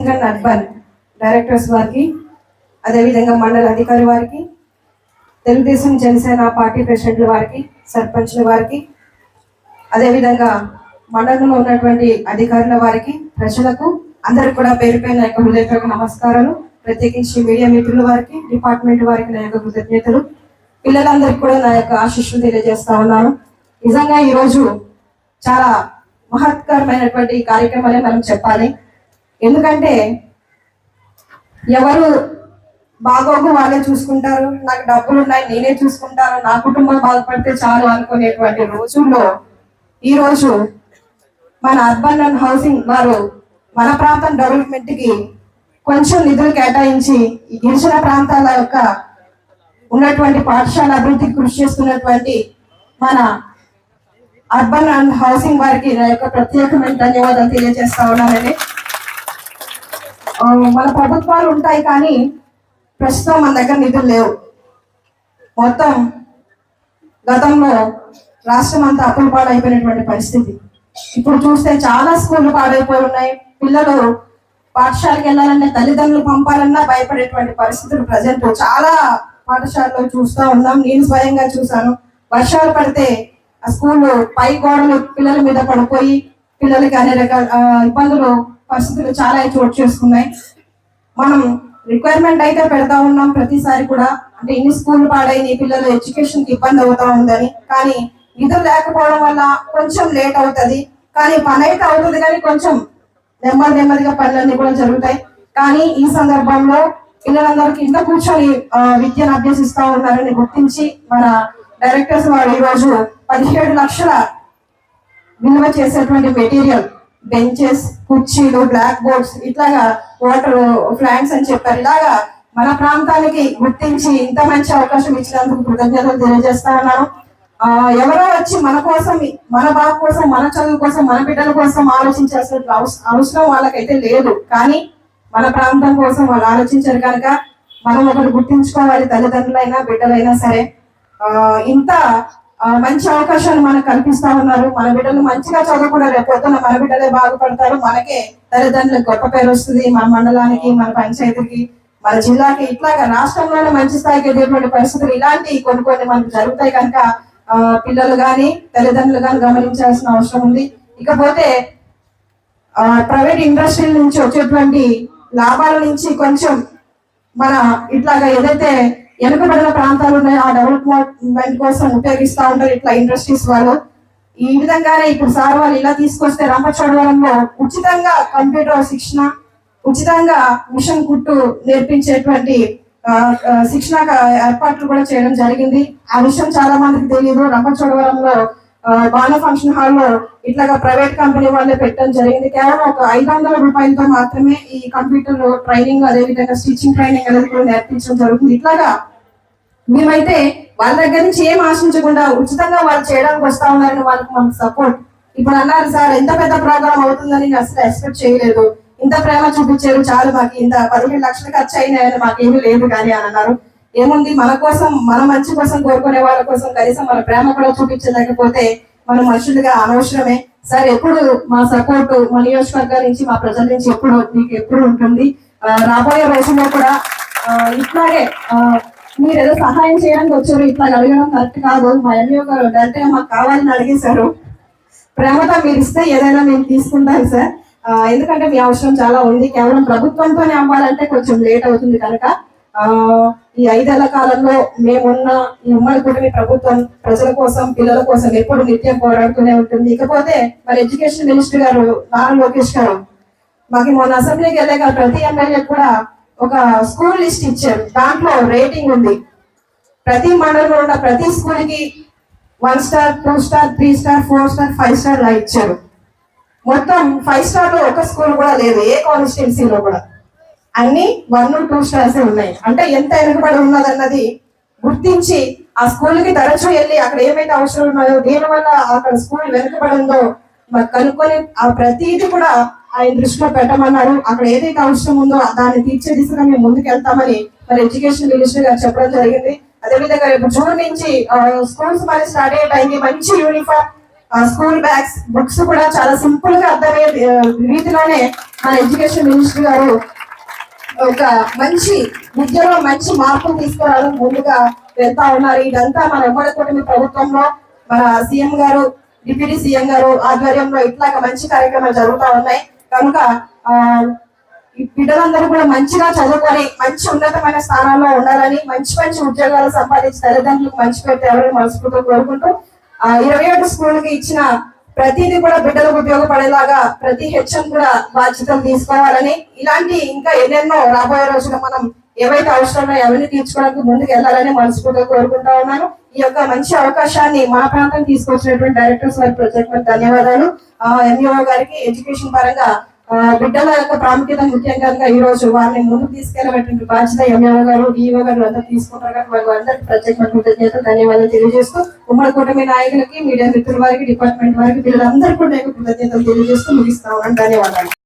Telangana urban directors వారికి అదేవిధంగా మండల అధికారి వారికి తెలుగుదేశం జనసేన పార్టీ ప్రెసిడెంట్ల వారికి సర్పంచ్ల వారికి అదేవిధంగా మండలంలో ఉన్నటువంటి అధికారుల వారికి ప్రజలకు అందరికి కూడా పేరు పైన యొక్క హృదయపూర్వక నమస్కారాలు. ప్రత్యేకించి మీడియా మిత్రుల వారికి డిపార్ట్మెంట్ వారికి నా యొక్క కృతజ్ఞతలు. పిల్లలందరికీ కూడా నా యొక్క ఆశీస్సులు తెలియజేస్తా ఉన్నాను. నిజంగా ఈరోజు చాలా మహత్కరమైనటువంటి కార్యక్రమాలే మనం చెప్పాలి. ఎందుకంటే ఎవరు బాగోగు వాళ్ళే చూసుకుంటారు నాకు డబ్బులు ఉన్నాయి నేనే చూసుకుంటాను నా కుటుంబం బాధపడితే చాలు అనుకునేటువంటి రోజుల్లో ఈ రోజు మన అర్బన్ అండ్ హౌసింగ్ వారు మన ప్రాంతం డెవలప్మెంట్కి కొంచెం నిధులు కేటాయించి ఈ గిరిజన ప్రాంతాల యొక్క ఉన్నటువంటి పాఠశాల అభివృద్ధికి కృషి చేస్తున్నటువంటి మన అర్బన్ అండ్ హౌసింగ్ వారికి నా యొక్క ప్రత్యేకమైన ధన్యవాదాలు తెలియజేస్తా ఉన్నానండి. మన ప్రభుత్వాలు ఉంటాయి కానీ ప్రస్తుతం మన దగ్గర నిధులు లేవు. మొత్తం గతంలో రాష్ట్రం అంతా అప్పులు పాడైపోయినటువంటి పరిస్థితి. ఇప్పుడు చూస్తే చాలా స్కూళ్ళు పాడైపోయి ఉన్నాయి. పిల్లలు పాఠశాలకు వెళ్ళాలన్నా తల్లిదండ్రులు పంపాలన్నా భయపడేటువంటి పరిస్థితులు ప్రజెంట్ చాలా పాఠశాలలో చూస్తూ ఉన్నాం. నేను స్వయంగా చూశాను. వర్షాలు పడితే ఆ స్కూల్ పై గోడలు పిల్లల మీద పడిపోయి పిల్లలకి అనే రకాల ఇబ్బందులు పరిస్థితులు చాలా చోటు చేసుకున్నాయి. మనం రిక్వైర్మెంట్ అయితే పెడతా ఉన్నాం ప్రతిసారి కూడా. అంటే ఇన్ని స్కూల్ పాడైంది పిల్లలు ఎడ్యుకేషన్కి ఇబ్బంది అవుతా ఉందని. కానీ నిధులు లేకపోవడం వల్ల కొంచెం లేట్ అవుతుంది. కానీ పని అయితే అవుతుంది కానీ కొంచెం నెమ్మది నెమ్మదిగా పనులన్నీ కూడా జరుగుతాయి. కానీ ఈ సందర్భంలో పిల్లలందరికీ ఇంత కూర్చొని విద్యను అభ్యసిస్తూ ఉన్నారని గుర్తించి మన డైరెక్టర్స్ వారు ఈరోజు రోజు పదిహేడు లక్షల విలువ చేసేటువంటి మెటీరియల్ బెంచెస్ కుర్చీలు బ్లాక్ బోర్డ్స్ ఇట్లాగా వాటర్ ఫ్లాంక్స్ అని చెప్పారు. ఇలాగా మన ప్రాంతానికి గుర్తించి ఇంత మంచి అవకాశం ఇచ్చినందుకు కృతజ్ఞతలు తెలియజేస్తా ఉన్నాను. ఎవరో వచ్చి మన కోసం మన బాబు కోసం మన చదువు కోసం మన బిడ్డల కోసం ఆలోచించాల్సిన అవసరం వాళ్ళకైతే లేదు. కానీ మన ప్రాంతం కోసం వాళ్ళు ఆలోచించారు కనుక మనం ఒకటి గుర్తించుకోవాలి తల్లిదండ్రులైనా బిడ్డలైనా సరే. ఇంత మంచి అవకాశాలు మనకు కల్పిస్తా ఉన్నారు. మన బిడ్డలు మంచిగా చదవకుండా రేపు పొద్దున మన బిడ్డలే బాగుపడతారు. మనకే తల్లిదండ్రులకు గొప్ప పేరు వస్తుంది. మన మండలానికి మన పంచాయతీకి మన జిల్లాకి. ఇట్లాగా రాష్ట్రంలోనే మంచి స్థాయికి ఎదిగేటువంటి పరిస్థితులు ఇలాంటి కొన్ని కొన్ని మనకు జరుగుతాయి కనుక పిల్లలు కానీ తల్లిదండ్రులు కానీ గమనించాల్సిన అవసరం ఉంది. ఇకపోతే ప్రైవేట్ ఇండస్ట్రీ నుంచి వచ్చేటువంటి లాభాల నుంచి కొంచెం మన ఇట్లాగా ఏదైతే వెనుకబడిన ప్రాంతాలు ఉన్నాయి. ఆ డెవలప్మెంట్ కోసం ఉపయోగిస్తా ఉంటారు ఇట్లా ఇండస్ట్రీస్ వాళ్ళు. ఈ విధంగానే ఇప్పుడు సార్ వాళ్ళు ఇలా తీసుకొస్తే రంపచోడవరంలో ఉచితంగా కంప్యూటర్ శిక్షణ ఉచితంగా మిషన్ కుట్టు నేర్పించేటువంటి శిక్షణ ఏర్పాట్లు కూడా చేయడం జరిగింది. ఆ విషయం చాలా మందికి తెలియదు రంపచోడవరంలో బాల ఫంక్షన్ హాల్లో ఇట్లాగా ప్రైవేట్ కంపెనీ వాళ్ళే పెట్టడం జరిగింది. కేవలం ఒక ఐదు వందల రూపాయలతో మాత్రమే ఈ కంప్యూటర్ ట్రైనింగ్ అదే విధంగా ట్రైనింగ్ అనేది కూడా నేర్పించడం జరుగుతుంది. ఇట్లాగా మేమైతే వాళ్ళ దగ్గర నుంచి ఏం ఆశించకుండా ఉచితంగా వాళ్ళు చేయడానికి వస్తా ఉన్నారని వాళ్ళకి మనకు సపోర్ట్ ఇప్పుడు అన్నారు సార్ ఎంత పెద్ద ప్రోగ్రామ్ అవుతుందని నేను అసలు ఎక్స్పెక్ట్ చేయలేదు. ఇంత ప్రేమ చూపించారు చాలు మాకు ఇంత పదిహేను లక్షలు ఖర్చు అయినాయని మాకేమీ లేదు కానీ అని అన్నారు. ఏముంది? మన కోసం మన మంచి కోసం కోరుకునే వాళ్ళ కోసం కనీసం మన ప్రేమ కూడా చూపించలేకపోతే మనం మనుషులుగా అనవసరమే. సార్ ఎప్పుడు మా సపోర్ట్ మా నియోజకవర్గాల నుంచి మా ప్రజల నుంచి ఎప్పుడు మీకు ఎప్పుడు ఉంటుంది? రాబోయే రోజుల్లో కూడా ఇట్లాగే మీరు ఏదో సహాయం చేయడానికి వచ్చారు ఇట్లా అడగడం కరెక్ట్ కాదు. మా ఎంఈఓ గారు డైరెక్ట్ మాకు కావాలని అడిగేశారు. ప్రేమతో మీరు ఇస్తే ఏదైనా మేము తీసుకుంటాం సార్. ఎందుకంటే మీ అవసరం చాలా ఉంది. కేవలం ప్రభుత్వంతోనే అవ్వాలంటే కొంచెం లేట్ అవుతుంది కనుక. ఈ ఐదేళ్ళ కాలంలో మేమున్న ఈ ఉమ్మడి కుటుంబ ప్రభుత్వం ప్రజల కోసం పిల్లల కోసం ఎప్పుడు నిత్యం పోరాడుతూనే ఉంటుంది. ఇకపోతే మరి ఎడ్యుకేషన్ మినిస్టర్ గారు నారా లోకేష్ గారు మాకు మొన్న అసెంబ్లీకి వెళ్ళాక ప్రతి ఎమ్మెల్యే కూడా ఒక స్కూల్ లిస్ట్ ఇచ్చారు. దాంట్లో రేటింగ్ ఉంది. ప్రతి మండలంలో ఉన్న ప్రతి స్కూల్కి one star two star three star four star five star లా ఇచ్చారు. మొత్తం ఫైవ్ స్టార్లో ఒక స్కూల్ కూడా లేదు ఏ కాన్స్టిట్యున్సీలో కూడా. అన్ని వన్ టూ స్టార్స్ ఉన్నాయి. అంటే ఎంత వెనుకబడి ఉన్నదన్నది గుర్తించి ఆ స్కూల్కి తరచూ వెళ్ళి అక్కడ ఏమైతే అవసరం ఉన్నాయో దేని వల్ల అక్కడ స్కూల్ వెనుకబడిందో కనుక్కొని ఆ ప్రతిది కూడా ఆయన దృష్టిలో పెట్టమన్నారు. అక్కడ ఏదైతే అవసరం ఉందో దాన్ని తీర్చే దిశగా మేము ముందుకు వెళ్తామని మరి ఎడ్యుకేషన్ మినిస్టర్ గారు చెప్పడం జరిగింది. అదేవిధంగా రేపు జూన్ నుంచి స్కూల్స్ మరి స్టార్ట్ అయ్యే టైంకి మంచి యూనిఫామ్ స్కూల్ బ్యాగ్స్ బుక్స్ కూడా చాలా సింపుల్గా అర్థమయ్యే రీతిలోనే మన ఎడ్యుకేషన్ మినిస్టర్ గారు ఒక మంచి విద్యలో మంచి మార్పులు తీసుకురావడం ముందుగా వెళ్తా ఉన్నారు. ఇదంతా మన ఉమ్మడి కూటమి ప్రభుత్వంలో మన సీఎం గారు డిప్యూటీ సీఎం గారు ఆధ్వర్యంలో ఇట్లాగ మంచి కార్యక్రమాలు జరుగుతూ ఉన్నాయి. కనుక బిడ్డలందరూ కూడా మంచిగా చదువుకొని మంచి ఉన్నతమైన స్థానాల్లో ఉండాలని మంచి మంచి ఉద్యోగాలు సంపాదించి తల్లిదండ్రులకు మంచి పేరు తేవాలని మనస్ఫూర్తిగా కోరుకుంటూ ఇరవై ఒకటి స్కూల్కి ఇచ్చిన ప్రతిదీ కూడా బిడ్డలకు ఉపయోగపడేలాగా ప్రతి హెచ్ఎం కూడా బాధ్యతలు తీసుకోవాలని ఇలాంటి ఇంకా ఎన్నెన్నో రాబోయే రోజున మనం ఏవైతే అవసరమో అవన్నీ తీర్చుకోవడానికి ముందుకు వెళ్ళాలని మనస్ఫూర్తిగా కోరుకుంటా ఉన్నాను. ఈ యొక్క మంచి అవకాశాన్ని మా ప్రాంతం తీసుకొచ్చినటువంటి డైరెక్టర్స్ వారి ప్రత్యేకమైన ధన్యవాదాలు. ఎంఈఓ గారికి ఎడ్యుకేషన్ పరంగా బిడ్డల యొక్క ప్రాముఖ్యత ముఖ్యంగా ఈ రోజు వారిని ముందుకు తీసుకెళ్ళబెట్టిన బాధ్యత ఎంఈఓ గారు డిఓ గారు అంతా తీసుకుంటారు కాబట్టి వారి ప్రత్యేకమైన కృతజ్ఞత ధన్యవాదాలు తెలియజేస్తూ ఉమ్మడి కూటమి నాయకులకి మీడియా మిత్రుల వారికి డిపార్ట్మెంట్ వారికి వీళ్ళందరికీ కూడా నేను కృతజ్ఞతలు తెలియజేస్తూ ముగిస్తా ఉన్నాను. ధన్యవాదాలు.